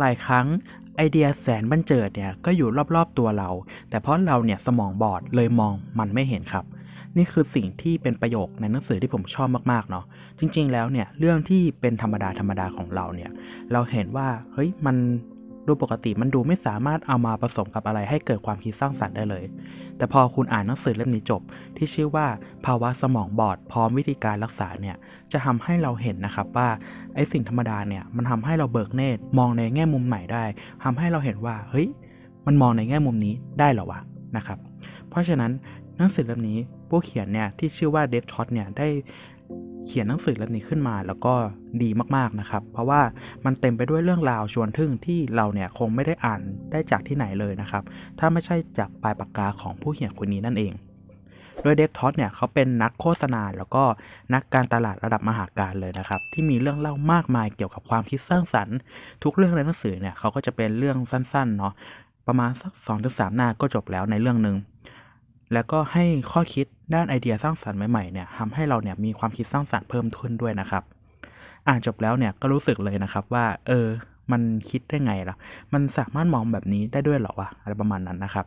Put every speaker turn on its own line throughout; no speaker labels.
หลายครั้งไอเดียแสนบันเจิดเนี่ยก็อยู่รอบๆตัวเรา แต่เพราะเราเนี่ยสมองบอดเลยมองมันไม่เห็นครับ นี่คือสิ่งที่เป็นประโยคในหนังสือที่ผมชอบมากๆเนาะจริง ๆ แล้วเนี่ยเรื่องที่เป็นธรรมดาธรรมดาของเราเนี่ยเราเห็นว่าเฮ้ยมัน ดูปกติมันดูไม่สามารถเอามาผสมกับอะไรให้เกิดความคิดสร้างสรรค์ได้เลย แต่พอคุณอ่านหนังสือเล่มนี้จบ ที่ชื่อว่าภาวะสมองบอด พร้อมวิธีการรักษาเนี่ยจะทำให้เราเห็นนะครับว่าไอ้สิ่งธรรมดาเนี่ยมันทำให้เราเบิกเนตรมองในแง่มุมใหม่ได้ทำให้เราเห็นว่าเฮ้ยมันมองในแง่มุมนี้ได้หรอวะนะครับ เพราะฉะนั้นหนังสือเล่มนี้ผู้เขียนเนี่ยที่ชื่อว่าเดฟท็อตเนี่ยได้ เขียนหนังสือเล่มนี้ขึ้นมาแล้วก็ดีมากๆนะครับ เพราะว่ามันเต็มไปด้วยเรื่องราวชวนทึ่งที่เราเนี่ยคงไม่ได้อ่านได้จากที่ไหนเลยนะครับ ถ้าไม่ใช่จากปลายปากกาของผู้เขียนคนนี้นั่นเอง โดยเดฟท็อตเนี่ยเขาเป็นนักโฆษณาแล้วก็นักการตลาดระดับมหาการเลยนะครับ ที่มีเรื่องเล่ามากมายเกี่ยวกับความคิดสร้างสรรค์ ทุกเรื่องในหนังสือเนี่ยเขาก็จะเป็นเรื่องสั้นๆเนาะประมาณสัก2อถึงสหน้าก็จบแล้วในเรื่องหนึ่ง แล้วก็ให้ข้อคิดด้านไอเดียสร้างสรรค์ใหม่ๆเนี่ยทำให้เราเนี่ยมีความคิดสร้างสรรค์เพิ่มขึ้นด้วยนะครับ อ่านจบแล้วเนี่ยก็รู้สึกเลยนะครับว่า เออ มันคิดได้ไงล่ะ มันสามารถมองแบบนี้ได้ด้วยเหรอวะอะไรประมาณนั้นนะครับ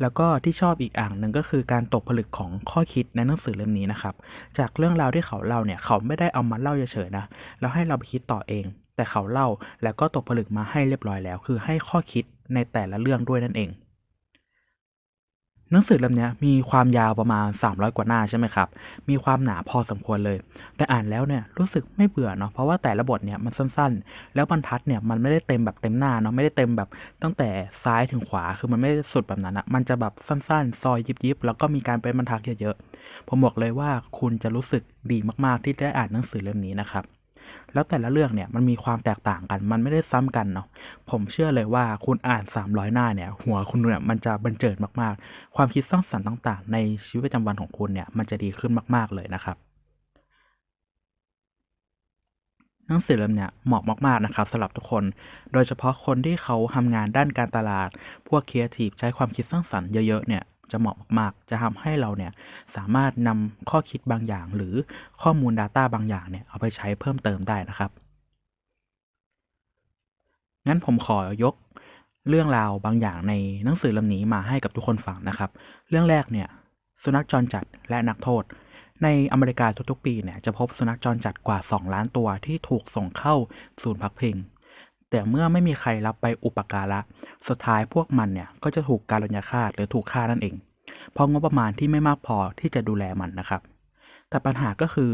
แล้วก็ที่ชอบอีกอ่างหนึ่งก็คือการตกผลึกของข้อคิดในหนังสือเล่มนี้นะครับ จากเรื่องราวที่เขาเล่าเนี่ยเขาไม่ได้เอามาเล่าเฉยๆนะ แล้วให้เราไปคิดต่อเอง แต่เขาเล่าแล้วก็ตกผลึกมาให้เรียบร้อยแล้ว คือให้ข้อคิดในแต่ละเรื่องด้วยนั่นเอง หนังสือเล่มนี้มีความยาวประมาณ 300 กว่าหน้าใช่ไหมครับ มีความหนาพอสมควรเลย แต่อ่านแล้วเนี่ยรู้สึกไม่เบื่อเนาะ เพราะว่าแต่ละบทเนี่ยมันสั้นๆ แล้วบรรทัดเนี่ยมันไม่ได้เต็มแบบเต็มหน้าเนาะ ไม่ได้เต็มแบบตั้งแต่ซ้ายถึงขวา คือมันไม่ได้สุดแบบนั้นอะมันจะแบบสั้นๆ ซอยยิบๆ แล้วก็มีการเป็นบรรทัดเยอะๆ ผมบอกเลยว่าคุณจะรู้สึกดีมากๆ ที่ได้อ่านหนังสือเล่มนี้นะครับ แล้วแต่ละเรื่องเนี่ยมันมีความแตกต่างกัน มันไม่ได้ซ้ำกันเนาะ ผมเชื่อเลยว่าคุณอ่าน 300 หน้าเนี่ย หัวคุณเนี่ยมันจะบันเจิดมากๆ ความคิดสร้างสรรค์ต่างๆ ในชีวิตประจำวันของคุณเนี่ยมันจะดีขึ้นมาก ๆเลยนะครับหนังสือเล่มเนี่ยเหมาะมากๆนะครับสำหรับทุกคน โดยเฉพาะคนที่เขาทำงานด้านการตลาด พวกครีเอทีฟใช้ความคิดสร้างสรรค์เยอะๆเนี่ย จะเหมาะมากๆ จะทำให้เราเนี่ยสามารถนำข้อคิดบางอย่าง หรือข้อมูล Data บางอย่างเนี่ยเอาไปใช้เพิ่มเติมได้นะครับ งั้นผมขอยกเรื่องราวบางอย่างในหนังสือเล่มนี้มาให้กับทุกคนฟังนะครับ เรื่องแรกเนี่ยสุนัขจรจัดและนักโทษ ในอเมริกาทุกๆ ปีเนี่ยจะพบสุนัขจรจัดกว่า 2 ล้านตัวที่ถูกส่งเข้าศูนย์พักพิง แต่เมื่อไม่มีใครรับไปอุปการะ สุดท้ายพวกมันเนี่ยก็จะถูกการลยาฆาตหรือถูกฆ่านั่นเอง เพราะงบประมาณที่ไม่มากพอที่จะดูแลมันนะครับ แต่ปัญหาก็คือ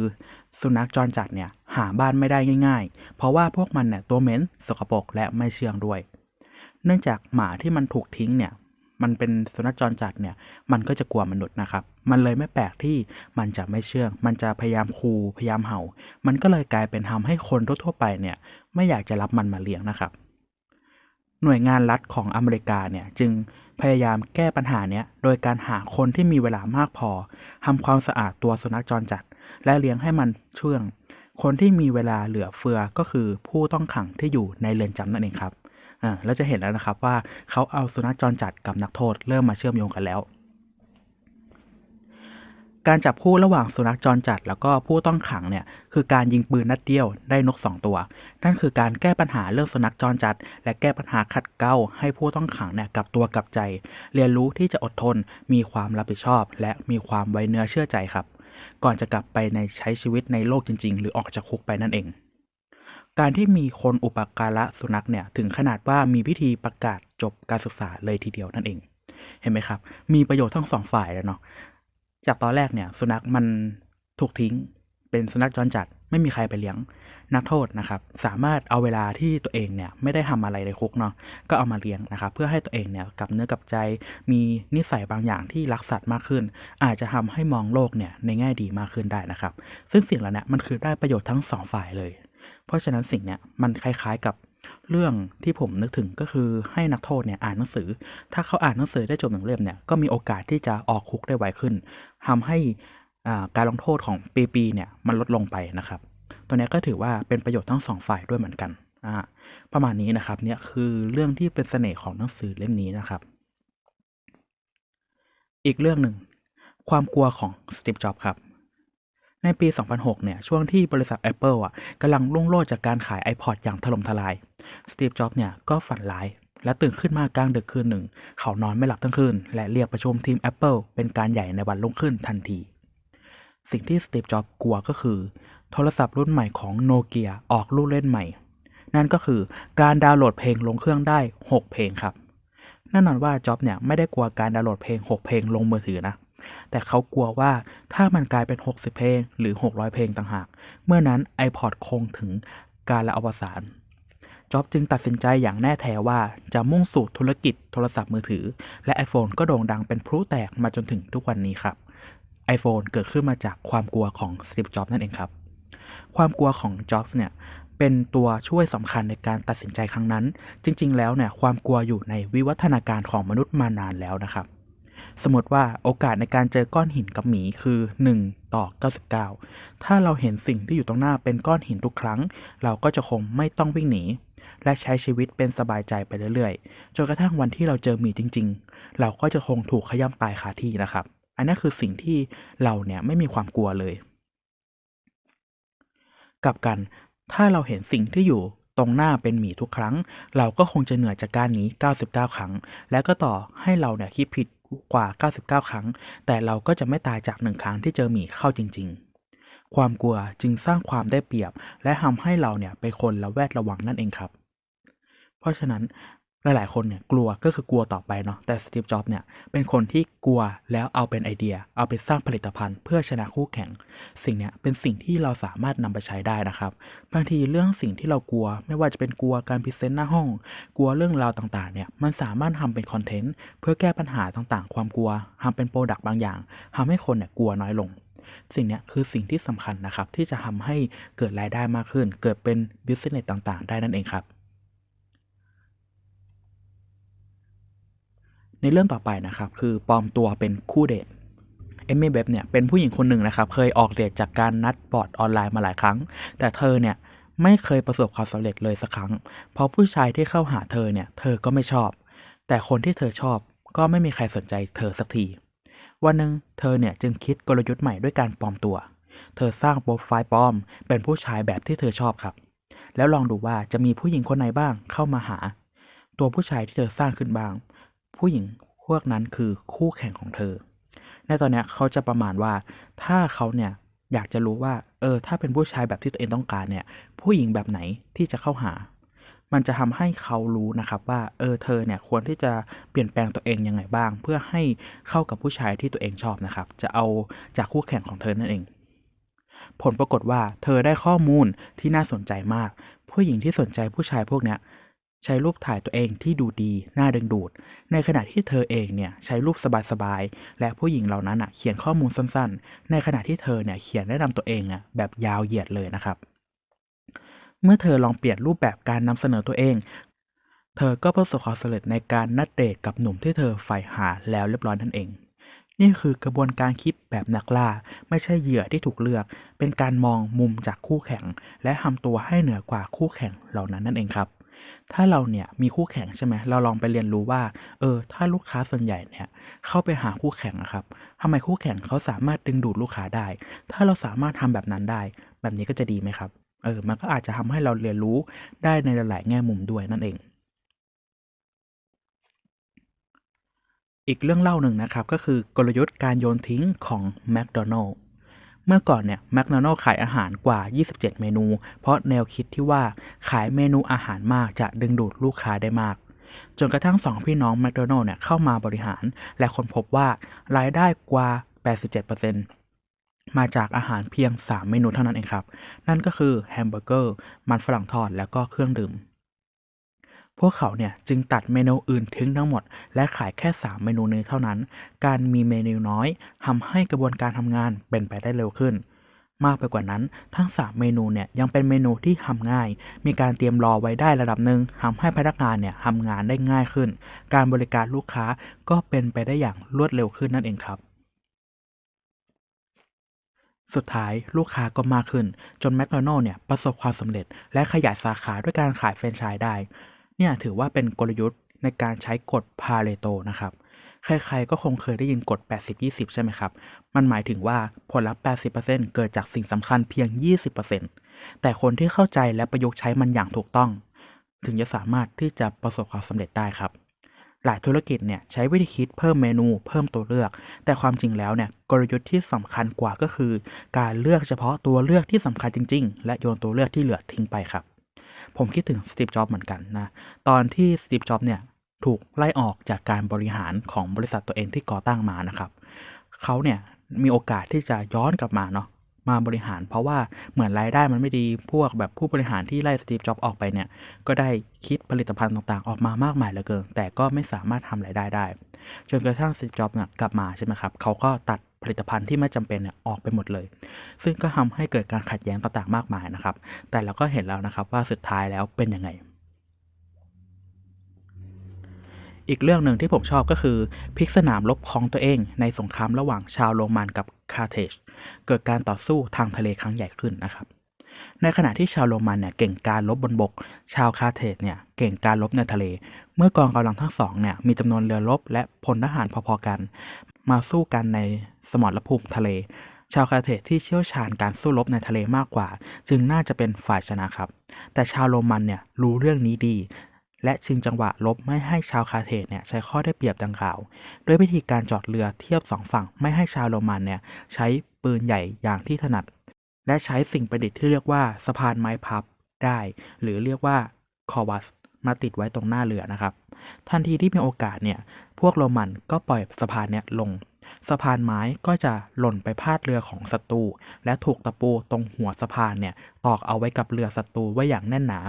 สุนัขจรจัดเนี่ยหาบ้านไม่ได้ง่าย ๆ เพราะว่าพวกมันเนี่ยตัวเหม็นสกปรกและไม่เชื่องด้วย เนื่องจากหมาที่มันถูกทิ้งเนี่ยมันเป็นสุนัขจรจัดเนี่ย มันก็จะกลัวมนุษย์นะครับ มันเลยไม่แปลกที่มันจะไม่เชื่อง มันจะพยายามคูพยายามเห่า มันก็เลยกลายเป็นทำให้คนทั่วๆไปเนี่ย ไม่อยากจะรับมันมาเลี้ยงนะครับ หน่วยงานรัฐของอเมริกาเนี่ยจึงพยายามแก้ปัญหาเนี้ยโดยการหาคนที่มีเวลามากพอทำความสะอาดตัวสุนัขจรจัด และเลี้ยงให้มันเชื่อง คนที่มีเวลาเหลือเฟือก็คือผู้ต้องขังที่อยู่ในเรือนจำนั่นเองครับอ่าแล้วจะเห็นแล้วนะครับว่าเขาเอาสุนัขจรจัดกับนักโทษเริ่มมาเชื่อมโยงกันแล้ว การจับคู่ระหว่างสุนัขจรจัด แล้วก็ผู้ต้องขังเนี่ยคือการยิงปืนนัดเดียวได้นก 2 ตัว นั่นคือการแก้ปัญหาเรื่องสุนัขจรจัด และแก้ปัญหาขัดเกลาให้ผู้ต้องขังเนี่ยกลับตัวกลับใจ เรียนรู้ที่จะอดทน มีความรับผิดชอบ และมีความไว้เนื้อเชื่อใจครับ ก่อนจะกลับไปในใช้ชีวิตในโลกจริง ๆ หรือออกจากคุกไปนั่นเอง การที่มีคนอุปการะสุนัขเนี่ยถึงขนาดว่ามีพิธีประกาศจบการศึกษาเลยทีเดียวนั่นเอง เห็นไหมครับ มีประโยชน์ทั้งสองฝ่ายแล้วเนาะ จากตอนแรกเนี่ย สุนัขมันถูกทิ้ง เป็นสุนัขจรจัดไม่มีใครไปเลี้ยง นักโทษนะครับ สามารถเอาเวลาที่ตัวเองเนี่ยไม่ได้ทำอะไรในคุกเนาะก็เอามาเลี้ยงนะครับ เพื่อให้ตัวเองเนี่ยกลับเนื้อกลับใจมีนิสัยบางอย่างที่รักสัตว์มากขึ้น อาจจะทำให้มองโลกเนี่ยในแง่ดีมากขึ้นได้นะครับ ซึ่งสิ่งเหล่านี้มันคือได้ประโยชน์ทั้งสองฝ่ายเลย เพราะฉะนั้นสิ่งเนี้ยมันคล้ายๆกับเรื่องที่ผมนึกถึงก็คือให้นักโทษเนี่ยอ่านหนังสือ ถ้าเขาอ่านหนังสือได้จบหนึ่งเล่มเนี่ยก็มีโอกาสที่จะออกคุกได้ไวขึ้น ทำให้การลงโทษของปีๆเนี่ยมันลดลงไปนะครับ ตัวนี้ก็ถือว่าเป็นประโยชน์ทั้งสองฝ่ายด้วยเหมือนกันประมาณนี้นะครับเนี่ยคือเรื่องที่เป็นเสน่ห์ของหนังสือเล่มนี้นะครับ อีกเรื่องหนึ่งความกลัวของสตีฟจ็อบครับ ในปี 2006 เนี่ย ช่วงที่บริษัท Apple อะกำลังรุ่งโรจน์จากการขาย iPod อย่างถล่มทลาย สตีฟ จ็อบส์เนี่ย ก็ฝันร้าย และตื่นขึ้นมากลางดึกคืนหนึ่ง เขานอนไม่หลับทั้งคืน และเรียกประชุมทีม Apple เป็นการใหญ่ในวันรุ่งขึ้นทันที สิ่งที่สตีฟจ็อบส์กลัวก็คือ โทรศัพท์รุ่นใหม่ของโนเกียออกลูกเล่นใหม่ นั่นก็คือการดาวน์โหลดเพลงลงเครื่องได้ 6 เพลงครับแน่นอนว่าจ็อบเนี่ยไม่ได้กลัวการดาวน์โหลดเพลง 6 เพลงลงมือถือนะแต่เขากลัวว่าถ้ามันกลายเป็น 60 เพลงหรือ 600 เพลงต่างหาก เมื่อนั้น iPod คงถึงการละอวสาน จ็อบจึงตัดสินใจอย่างแน่แท้ว่าจะมุ่งสู่ธุรกิจโทรศัพท์มือถือ และ iPhone ก็โด่งดังเป็นพลุแตกมาจนถึงทุกวันนี้ครับ iPhone เกิดขึ้นมาจากความกลัวของสตีฟจ็อบนั่นเองครับ ความกลัวของจ็อบเนี่ยเป็นตัวช่วยสำคัญในการตัดสินใจครั้งนั้น จริง ๆ แล้วเนี่ยความกลัวอยู่ในวิวัฒนาการของมนุษย์มานานแล้วนะครับสมมติว่าโอกาสในการเจอก้อนหินกับหมีคือ 1 ต่อ 99 ถ้าเราเห็นสิ่งที่อยู่ตรงหน้าเป็นก้อนหินทุกครั้ง เราก็จะคงไม่ต้องวิ่งหนี และใช้ชีวิตเป็นสบายใจไปเรื่อยๆ จนกระทั่งวันที่เราเจอหมีจริง ๆ เราก็จะคงถูกขย้ำตายคาที่นะครับ อันนี้คือสิ่งที่เราเนี่ยไม่มีความกลัวเลย กลับกันถ้าเราเห็นสิ่งที่อยู่ตรงหน้าเป็นหมีทุกครั้ง เราก็คงจะเหนื่อยจากการหนี99 ครั้ง แล้วก็ต่อให้เราเนี่ยคิดผิดกว่า 99 ครั้ง แต่เราก็จะไม่ตายจากหนึ่งครั้งที่เจอหมีเข้าจริง ๆ ความกลัวจึงสร้างความได้เปรียบ และทำให้เราเนี่ยเป็นคนระแวดระวังนั่นเองครับ เพราะฉะนั้นหลาย ๆ คนเนี่ยกลัวก็คือกลัวต่อไปเนาะแต่สตีฟจ็อบเนี่ยเป็นคนที่กลัวแล้วเอาเป็นไอเดีย เอาไปสร้างผลิตภัณฑ์ เพื่อชนะคู่แข่ง สิ่งเนี้ยเป็นสิ่งที่เราสามารถนำไปใช้ได้นะครับบางทีเรื่องสิ่งที่เรากลัว ไม่ว่าจะเป็นกลัวการพรีเซนต์หน้าห้อง กลัวเรื่องราวต่าง ๆ เนี่ยมันสามารถทำเป็นคอนเทนต์เพื่อแก้ปัญหาต่าง ๆ ความกลัวทำเป็นโปรดักต์บางอย่างทำให้คนเนี่ยกลัวน้อยลง สิ่งเนี้ยคือสิ่งที่สำคัญนะครับที่จะทำให้เกิดรายได้มากขึ้น เกิดเป็นบิสเนสต่าง ๆ ได้นั่นเองครับ ในเรื่องต่อไปนะครับคือปลอมตัวเป็นคู่เดทเอมมี่เบบเนี่ยเป็นผู้หญิงคนหนึ่งนะครับเคยออกเดทจากการนัดบอร์ดออนไลน์มาหลายครั้ง แต่เธอเนี่ยไม่เคยประสบความสำเร็จเลยสักครั้ง เพราะผู้ชายที่เข้าหาเธอเนี่ยเธอก็ไม่ชอบ แต่คนที่เธอชอบก็ไม่มีใครสนใจเธอสักที วันหนึ่งเธอเนี่ยจึงคิดกลยุทธ์ใหม่ด้วยการปลอมตัว เธอสร้างโปรไฟล์ปลอม เป็นผู้ชายแบบที่เธอชอบครับ แล้วลองดูว่าจะมีผู้หญิงคนไหนบ้างเข้ามาหา ตัวผู้ชายที่เธอสร้างขึ้นบ้าง ผู้หญิงพวกนั้นคือคู่แข่งของเธอ ในตอนนี้เขาจะประมาณว่าถ้าเขาเนี่ยอยากจะรู้ว่าเออถ้าเป็นผู้ชายแบบที่ตัวเองต้องการเนี่ยผู้หญิงแบบไหนที่จะเข้าหา มันจะทำให้เขารู้นะครับว่าเออเธอเนี่ยควรที่จะเปลี่ยนแปลงตัวเองยังไงบ้าง เพื่อให้เข้ากับผู้ชายที่ตัวเองชอบนะครับ จะเอาจากคู่แข่งของเธอนั่นเอง ผลปรากฏว่าเธอได้ข้อมูลที่น่าสนใจมาก ผู้หญิงที่สนใจผู้ชายพวกเนี้ย ใช้รูปถ่ายตัวเองที่ดูดี น่าดึงดูด ในขณะที่เธอเองเนี่ยใช้รูปสบายๆ และผู้หญิงเหล่านั้นอะเขียนข้อมูลสั้นๆ ในขณะที่เธอเนี่ยเขียนแนะนำตัวเองอะแบบยาวเหยียดเลยนะครับ เมื่อเธอลองเปลี่ยนรูปแบบการนำเสนอตัวเอง เธอก็ประสบความสำเร็จในการนัดเดทกับหนุ่มที่เธอใฝ่หาแล้วเรียบร้อยนั่นเอง นี่คือกระบวนการคิดแบบนักล่า ไม่ใช่เหยื่อที่ถูกเลือก เป็นการมองมุมจากคู่แข่ง และทำตัวให้เหนือกว่าคู่แข่งเหล่านั้นนั่นเองครับ ถ้าเราเนี่ยมีคู่แข่งใช่ไหมเราลองไปเรียนรู้ว่า เออ ถ้าลูกค้าส่วนใหญ่เนี่ยเข้าไปหาคู่แข่งอะครับทำไมคู่แข่งเขาสามารถดึงดูดลูกค้าได้ ถ้าเราสามารถทำแบบนั้นได้ แบบนี้ก็จะดีไหมครับ เออ มันก็อาจจะทำให้เราเรียนรู้ได้ในหลายแง่มุมด้วยนั่นเอง อีกเรื่องเล่าหนึ่งนะครับก็คือกลยุทธ์การโยนทิ้งของแม d โดนัล s เมื่อก่อนเนี่ยแม d โดนัล s ขายอาหารกว่า 27 เมนู เพราะแนวคิดที่ว่าขายเมนูอาหารมากจะดึงดูดลูกค้าได้มาก จนกระทั่งสองพี่น้องแม d โดนัล s เนี่ยเข้ามาบริหาร และค้นพบว่ารายได้กว่า 87%มาจากอาหารเพียง 3 เมนูเท่านั้นเองครับ นั่นก็คือแฮมเบอร์เกอร์ มันฝรั่งทอด แล้วก็เครื่องดื่ม พวกเขาเนี่ยจึงตัดเมนูอื่นทิ้งทั้งหมด และขายแค่ 3 เมนูนี้เท่านั้น การมีเมนูน้อยทำให้กระบวนการทำงานเป็นไปได้เร็วขึ้น มากไปกว่านั้นทั้ง 3 เมนูเนี่ยยังเป็นเมนูที่ทำง่าย มีการเตรียมรอไว้ได้ระดับหนึ่งทำให้พนักงานเนี่ยทำงานได้ง่ายขึ้น การบริการลูกค้าก็เป็นไปได้อย่างรวดเร็วขึ้นนั่นเองครับสุดท้ายลูกค้าก็มากขึ้น จนแม d โดนัล s เนี่ยประสบความสำเร็จ และขยายสาขาด้วยการขายแฟรนไชส์ได้ เนี่ยถือว่าเป็นกลยุทธ์ในการใช้กฎพาเรโตนะครับ ใครๆก็คงเคยได้ยินกฎ 80-20 ใช่ไหมครับ มันหมายถึงว่าผลลัพธ์ 80%เกิดจากสิ่งสำคัญเพียง 20%แต่คนที่เข้าใจและประยุกต์ใช้มันอย่างถูกต้อง ถึงจะสามารถที่จะประสบความสำเร็จได้ครับหลายธุรกิจเนี่ยใช้วิธีคิดเพิ่มเมนู เพิ่มตัวเลือก แต่ความจริงแล้วเนี่ยกลยุทธ์ที่สำคัญกว่าก็คือ การเลือกเฉพาะตัวเลือกที่สำคัญจริง ๆ และโยนตัวเลือกที่เหลือทิ้งไปครับ ผมคิดถึงสตีฟจ็อบเหมือนกันนะ ตอนที่สตีฟจ็อบเนี่ยถูกไล่ออกจากการบริหารของบริษัทตัวเองที่ก่อตั้งมานะครับ เขาเนี่ยมีโอกาสที่จะย้อนกลับมาเนาะมาบริหารเพราะว่าเหมือนรายได้มันไม่ดีพวกแบบผู้บริหารที่ไล่สตีฟจ็อบออกไปเนี่ย ก็ได้คิดผลิตภัณฑ์ต่างๆ ออกมามากมายเหลือเกิน แต่ก็ไม่สามารถทำรายได้ได้ จนกระทั่งสตีฟจ็อบเนี่ยกลับมาใช่ไหมครับ เขาก็ตัด ผลิตภัณฑ์ที่ไม่จำเป็นเนี่ยออกไปหมดเลย ซึ่งก็ทำให้เกิดการขัดแย้งต่างๆมากมายนะครับ แต่เราก็เห็นแล้วนะครับว่าสุดท้ายแล้วเป็นยังไง อีกเรื่องหนึ่งที่ผมชอบก็คือพลิกสนามรบของตัวเองในสงครามระหว่างชาวโรมันกับคาร์เทจเกิดการต่อสู้ทางทะเลครั้งใหญ่ขึ้นนะครับในขณะที่ชาวโรมันเนี่ยเก่งการรบบนบก ชาวคาร์เทจเนี่ยเก่งการรบในทะเล เมื่อกองกำลังทั้งสองเนี่ยมีจำนวนเรือรบและพลทหารพอๆกัน มาสู้กันในสมรภูมิทะเล ชาวคาเทจที่เชี่ยวชาญการสู้รบในทะเลมากกว่า จึงน่าจะเป็นฝ่ายชนะครับ แต่ชาวโรมันเนี่ยรู้เรื่องนี้ดี และชิงจังหวะลบไม่ให้ชาวคาเทจเนี่ยใช้ข้อได้เปรียบดังกล่าว ด้วยวิธีการจอดเรือเทียบสองฝั่งไม่ให้ชาวโรมันเนี่ยใช้ปืนใหญ่อย่างที่ถนัด และใช้สิ่งประดิษฐ์ที่เรียกว่าสะพานไม้พับได้ หรือเรียกว่าคอวัส มาติดไว้ตรงหน้าเรือนะครับ ทันทีที่มีโอกาสเนี่ย พวกโรมันก็ปล่อยสะพานเนี่ยลง สะพานไม้ก็จะหล่นไปพาดเรือของศัตรู และถูกตะปูตรงหัวสะพานเนี่ยตอกเอาไว้กับเรือศัตรูไว้อย่างแน่นหนา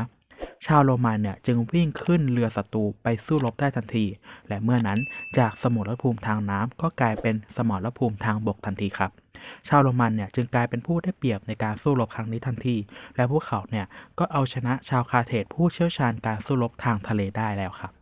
ชาวโรมันเนี่ยจึงวิ่งขึ้นเรือศัตรูไปสู้รบได้ทันที และเมื่อนั้นจากสมรภูมิทางน้ำก็กลายเป็นสมรภูมิทางบกทันทีครับ ชาวโรมันเนี่ยจึงกลายเป็นผู้ได้เปรียบในการสู้รบครั้งนี้ทันที และพวกเขาเนี่ยก็เอาชนะชาวคาเทจผู้เชี่ยวชาญการสู้รบทางทะเลได้แล้วครับ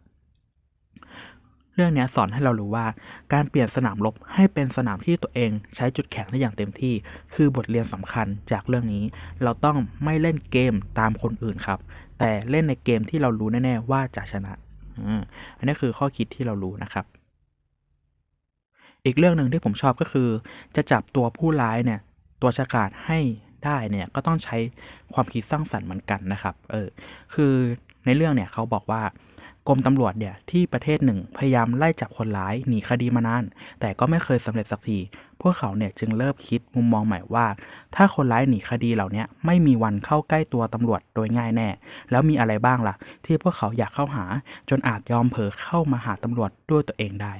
เรื่องนี้สอนให้เรารู้ว่า การเปลี่ยนสนามรบให้เป็นสนามที่ตัวเองใช้จุดแข็งได้อย่างเต็มที่ คือบทเรียนสำคัญจากเรื่องนี้ เราต้องไม่เล่นเกมตามคนอื่นครับ แต่เล่นในเกมที่เรารู้แน่ๆว่าจะชนะอันนี้คือข้อคิดที่เรารู้นะครับ อีกเรื่องหนึ่งที่ผมชอบก็คือ จะจับตัวผู้ร้ายเนี่ย ตัวฉกาจให้ได้เนี่ยก็ต้องใช้ความคิดสร้างสรรค์เหมือนกันนะครับเออคือในเรื่องเนี่ยเขาบอกว่ากรมตำรวจเนี่ยที่ประเทศหนึ่งพยายามไล่จับคนร้ายหนีคดีมานาน แต่ก็ไม่เคยสำเร็จสักที พวกเขาเนี่ยจึงเริ่มคิดมุมมองใหม่ว่า ถ้าคนร้ายหนีคดีเหล่านี้ไม่มีวันเข้าใกล้ตัวตำรวจโดยง่ายแน่ แล้วมีอะไรบ้างล่ะ ที่พวกเขาอยากเข้าหาจนอาจยอมเผลอเข้ามาหาตำรวจด้วยตัวเองได้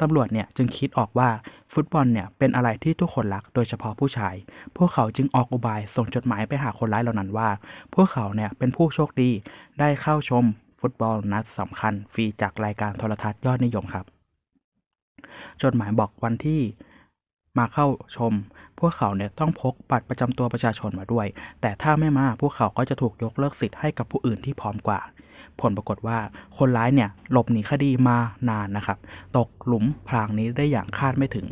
ตำรวจเนี่ยจึงคิดออกว่าฟุตบอลเนี่ยเป็นอะไรที่ทุกคนรักโดยเฉพาะผู้ชาย พวกเขาจึงออกอุบายส่งจดหมายไปหาคนร้ายเหล่านั้นว่า พวกเขาเนี่ยเป็นผู้โชคดีได้เข้าชมฟุตบอลนัดสำคัญฟรีจากรายการโทรทัศน์ยอดนิยมครับ จดหมายบอกวันที่มาเข้าชม พวกเขาเนี่ยต้องพกบัตรประจำตัวประชาชนมาด้วย แต่ถ้าไม่มาพวกเขาก็จะถูกยกเลิกสิทธิ์ให้กับผู้อื่นที่พร้อมกว่า ผลปรากฏว่าคนร้ายเนี่ยหลบหนีคดีมานานนะครับ ตกหลุมพรางนี้ได้อย่างคาดไม่ถึง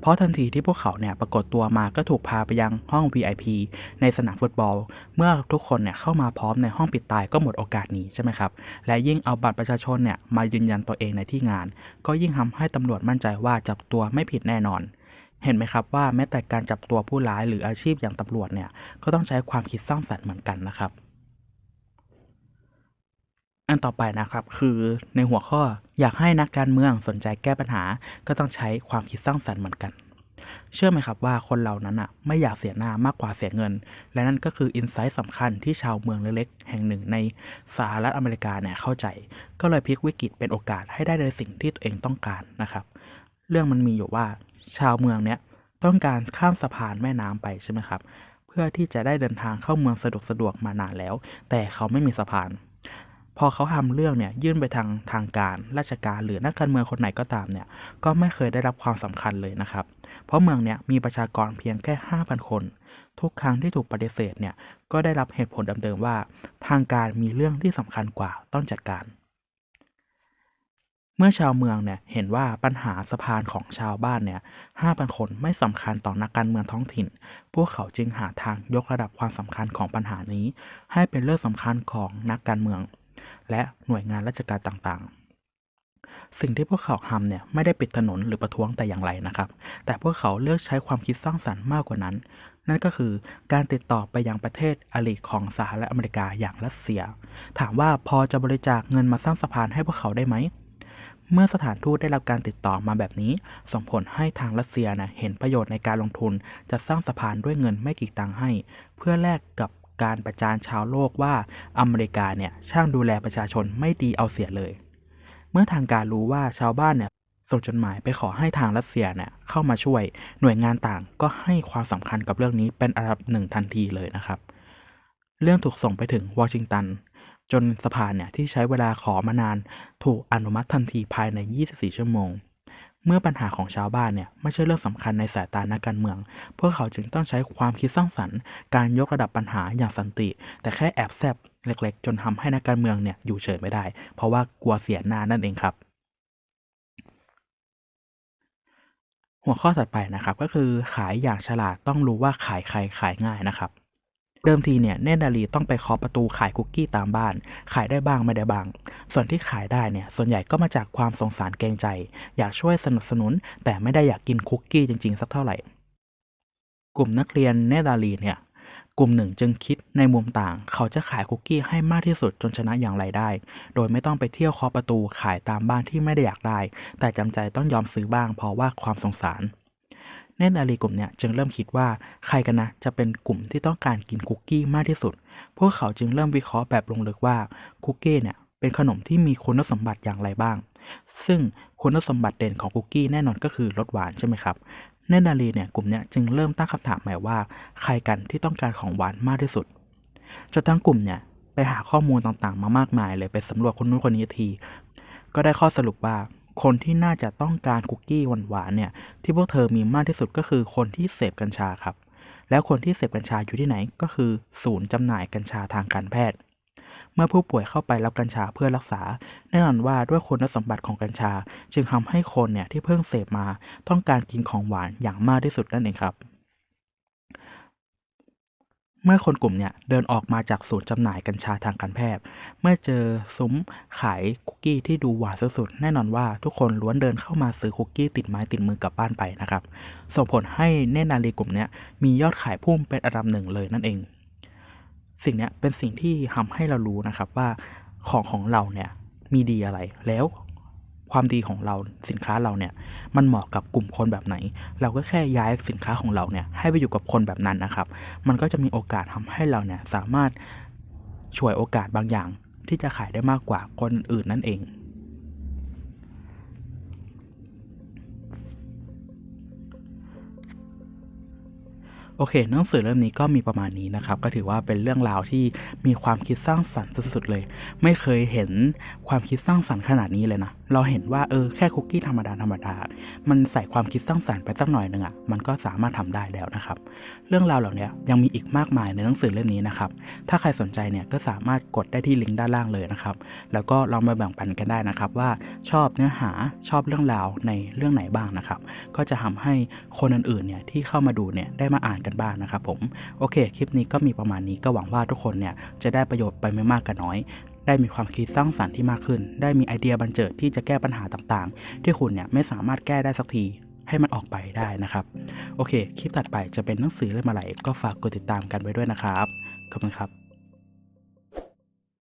เพราะทันทีที่พวกเขาเนี่ยปรากฏตัวมาก็ถูกพาไปยังห้อง VIP ในสนามฟุตบอล เมื่อทุกคนเนี่ยเข้ามาพร้อมในห้องปิดตายก็หมดโอกาสหนีใช่ไหมครับ และยิ่งเอาบัตรประชาชนเนี่ยมายืนยันตัวเองในที่งาน ก็ยิ่งทำให้ตำรวจมั่นใจว่าจับตัวไม่ผิดแน่นอน เห็นไหมครับว่าแม้แต่การจับตัวผู้ร้ายหรืออาชีพอย่างตำรวจเนี่ยก็ต้องใช้ความคิดสร้างสรรค์เหมือนกันนะครับ อันต่อไปนะครับคือในหัวข้ออยากให้นักการเมืองสนใจแก้ปัญหา ก็ต้องใช้ความคิดสร้างสรรค์เหมือนกัน เชื่อไหมครับว่าคนเหล่านั้นอะไม่อยากเสียหน้ามากกว่าเสียเงิน และนั่นก็คืออินไซต์สำคัญที่ชาวเมืองเล็กๆแห่งหนึ่งในสหรัฐอเมริกาเนี่ยเข้าใจ ก็เลยพลิกวิกฤตเป็นโอกาสให้ได้ในสิ่งที่ตัวเองต้องการนะครับ เรื่องมันมีอยู่ว่าชาวเมืองเนี้ยต้องการข้ามสะพานแม่น้ำไปใช่ไหมครับ เพื่อที่จะได้เดินทางเข้าเมืองสะดวกสะดวกมานานแล้ว แต่เขาไม่มีสะพาน พอเขาทำเรื่องเนี่ยยื่นไปทางทางการราชการหรือนักการเมืองคนไหนก็ตามเนี่ยก็ไม่เคยได้รับความสำคัญเลยนะครับ เพราะเมืองเนี่ยมีประชากรเพียงแค่ 5,000 คน ทุกครั้งที่ถูกปฏิเสธเนี่ยก็ได้รับเหตุผลเดิมๆว่า ทางการมีเรื่องที่สำคัญกว่าต้องจัดการ เมื่อชาวเมืองเนี่ยเห็นว่าปัญหาสะพานของชาวบ้านเนี่ย5,000คนไม่สำคัญต่อนักการเมืองท้องถิ่น พวกเขาจึงหาทางยกระดับความสำคัญของปัญหานี้ ให้เป็นเรื่องสำคัญของนักการเมือง และหน่วยงานราชการต่างๆ สิ่งที่พวกเขาทำเนี่ยไม่ได้ปิดถนนหรือประท้วงแต่อย่างไรนะครับ แต่พวกเขาเลือกใช้ความคิดสร้างสรรค์มากกว่านั้น นั่นก็คือการติดต่อไปยังประเทศอลิของสหรัฐอเมริกาอย่างรัสเซีย ถามว่าพอจะบริจาคเงินมาสร้างสะพานให้พวกเขาได้ไหม เมื่อสถานทูตได้รับการติดต่อมาแบบนี้ ส่งผลให้ทางรัสเซียนะเห็นประโยชน์ในการลงทุนจะสร้างสะพานด้วยเงินไม่กี่ตังค์ให้ เพื่อแลกกับการประจานชาวโลกว่าอเมริกาเนี่ยช่างดูแลประชาชนไม่ดีเอาเสียเลย เมื่อทางการรู้ว่าชาวบ้านเนี่ยส่งจดหมายไปขอให้ทางรัสเซียเนี่ยเข้ามาช่วยหน่วยงานต่างก็ให้ความสำคัญกับเรื่องนี้เป็นอันดับหนึ่งทันทีเลยนะครับ เรื่องถูกส่งไปถึงวอชิงตัน จนสะพานเนี่ยที่ใช้เวลาขอมานาน ถูกอนุมัติทันทีภายใน 24 ชั่วโมง เมื่อปัญหาของชาวบ้านเนี่ยไม่ใช่เรื่องสำคัญในสายตานักการเมือง พวกเขาจึงต้องใช้ความคิดสร้างสรรค์ การยกระดับปัญหาอย่างสันติ แต่แค่แอบแซบเล็ก ๆ จนทำให้นักการเมืองเนี่ยอยู่เฉยไม่ได้ เพราะว่ากลัวเสียหน้านั่นเองครับหัวข้อถัดไปนะครับก็คือขายอย่างฉลาดต้องรู้ว่าขายใครขายง่ายนะครับ เดิมทีเนี่ยเนตรนารีต้องไปเคาะประตูขายคุกกี้ตามบ้าน ขายได้บ้างไม่ได้บ้าง ส่วนที่ขายได้เนี่ยส่วนใหญ่ก็มาจากความสงสารเกรงใจ อยากช่วยสนับสนุน แต่ไม่ได้อยากกินคุกกี้จริงๆ สักเท่าไหร่ กลุ่มนักเรียนเนตรนารีเนี่ยกลุ่มหนึ่งจึงคิดในมุมต่าง เขาจะขายคุกกี้ให้มากที่สุดจนชนะอย่างไรได้ โดยไม่ต้องไปเที่ยวเคาะประตูขายตามบ้านที่ไม่ได้อยากได้ แต่จำใจต้องยอมซื้อบ้างเพราะว่าความสงสาร เนตรนารีกลุ่มเนี่ยจึงเริ่มคิดว่าใครกันนะจะเป็นกลุ่มที่ต้องการกินคุกกี้มากที่สุด พวกเขาจึงเริ่มวิเคราะห์แบบลงลึกว่าคุกกี้เนี่ยเป็นขนมที่มีคุณสมบัติอย่างไรบ้าง ซึ่งคุณสมบัติเด่นของคุกกี้แน่นอนก็คือรสหวานใช่ไหมครับเนตรนารีเนี่ยกลุ่มเนี่ยจึงเริ่มตั้งคำถามใหม่ว่า ใครกันที่ต้องการของหวานมากที่สุดจนทั้งกลุ่มเนี่ยไปหาข้อมูลต่างๆ มามากมายเลยไปสำรวจคนนู้นคนนี้ที ก็ได้ข้อสรุปว่า คนที่น่าจะต้องการคุกกี้หวานๆเนี่ยที่พวกเธอมีมากที่สุดก็คือคนที่เสพกัญชาครับ แล้วคนที่เสพกัญชาอยู่ที่ไหนก็คือ ศูนย์จำหน่ายกัญชาทางการแพทย์ เมื่อผู้ป่วยเข้าไปรับกัญชาเพื่อรักษา แน่นอนว่าด้วยคุณสมบัติของกัญชา จึงทำให้คนเนี่ยที่เพิ่งเสพมาต้องการกินของหวานอย่างมากที่สุดนั่นเองครับ เมื่อคนกลุ่มเนี่ยเดินออกมาจากศูนย์จำหน่ายกัญชาทางการแพทย์ เมื่อเจอซุ้มขายคุกกี้ที่ดูหวานสุดๆ แน่นอนว่าทุกคนล้วนเดินเข้ามาซื้อคุกกี้ติดไม้ติดมือกลับบ้านไปนะครับ ส่งผลให้เนนารีกลุ่มเนี้ยมียอดขายพุ่งเป็นอันดับหนึ่งเลยนั่นเอง สิ่งนี้เป็นสิ่งที่ทำให้เรารู้นะครับว่าของของเราเนี่ยมีดีอะไรแล้ว ความดีของเราสินค้าเราเนี่ยมันเหมาะกับกลุ่มคนแบบไหน เราก็แค่ย้ายสินค้าของเราเนี่ยให้ไปอยู่กับคนแบบนั้นนะครับ มันก็จะมีโอกาสทำให้เราเนี่ยสามารถช่วยโอกาสบางอย่างที่จะขายได้มากกว่าคนอื่นนั่นเอง โอเคหนังสือเล่มนี้ก็มีประมาณนี้นะครับ ก็ถือว่าเป็นเรื่องราวที่มีความคิดสร้างสรรค์สุดๆเลย ไม่เคยเห็นความคิดสร้างสรรค์ขนาดนี้เลยนะ เราเห็นว่าเออแค่คุกกี้ธรรมดาธรรมดา มันใส่ความคิดสร้างสรรค์ไปสักหน่อยหนึ่งอะ่ะมันก็สามารถทำได้แล้วนะครับ เรื่องราวเหล่านี้ยังมีอีกมากมายในหนังสือเล่มนี้นะครับ ถ้าใครสนใจเนี่ยก็สามารถกดได้ที่ลิงก์ด้านล่างเลยนะครับ แล้วก็ลองมาแบ่งปันกันได้นะครับ ว่าชอบเนื้อหาชอบเรื่องราวในเรื่องไหนบ้างนะครับ ก็จะทำให้คนอื่นๆเนี่ยที่เข้ามาดูเนี่ยได้มาอ่านกันบ้างนะครับผมโอเคคลิปนี้ก็มีประมาณนี้ก็หวังว่าทุกคนเนี่ยจะได้ประโยชน์ไปไม่มากก็น้อย ได้มีความคิดสร้างสรรค์ที่มากขึ้น ได้มีไอเดียบันเจิดที่จะแก้ปัญหาต่างๆ ที่คุณเนี่ยไม่สามารถแก้ได้สักทีให้มันออกไปได้นะครับ โอเค คลิปถัดไปจะเป็นหนังสือเล่มอะไรก็ฝากกดติดตามกันไว้ด้วยนะครับ ขอบคุณครับ